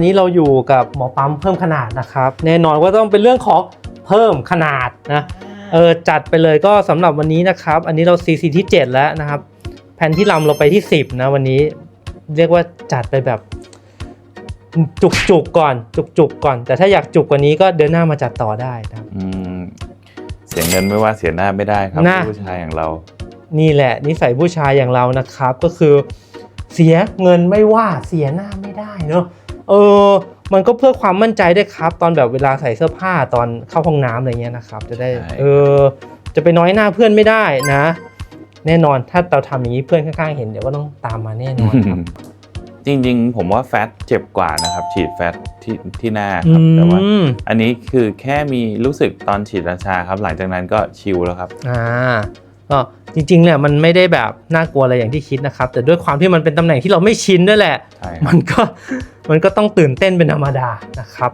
วันนี้เราอยู่กับหมอปั๊มเพิ่มขนาดนะครับ แน่นอนว่าต้องเป็นเรื่องของเพิ่มขนาดนะเออจัดไปเลยก็สำหรับวันนี้นะครับ อันนี้เรา CC ที่ 7 แล้วนะครับ แผ่นที่ลำเราไปที่ 10 นะวันนี้เรียกว่าจัดไปแบบจุกจุกๆก่อน จุกจุกๆก่อน แต่ถ้าอยากจุกกว่านี้ก็เดินหน้ามาจัดต่อได้นะครับอืมเสียเงินไม่ว่าเสียหน้าไม่ได้ครับหน้าผู้ชายอย่างเรา นี่แหละนิสัยผู้ชายอย่างเรานะครับ ก็คือ เสียเงินไม่ว่าเสียหน้าไม่ได้เนอะ เออมันก็เพื่อความมั่นใจด้วยครับ ตอนแบบเวลาใส่เสื้อผ้าตอนเข้าห้องน้ำอะไรเงี้ยนะครับ จะได้ใช่เออจะไปน้อยหน้าเพื่อนไม่ได้นะ แน่นอนถ้าเราทำอย่างนี้เพื่อนข้างๆเห็นเดี๋ยวก็ต้องตามมาแน่นอนครับจริงๆ ผมว่าแฟตเจ็บกว่านะครับ ฉีดแฟตที่ที่หน้าครับแต่ว่าอืมอันนี้คือแค่มีรู้สึกตอนฉีดราชาครับ หลังจากนั้นก็ชิลแล้วครับ อ่า ก็จริงๆเนี่ยมันไม่ได้แบบน่ากลัวอะไรอย่างที่คิดนะครับ แต่ด้วยความที่มันเป็นตำแหน่งที่เราไม่ชินด้วยแหละใช่ครับมันก็มันก็ต้องตื่นเต้นเป็นธรรมดานะครับ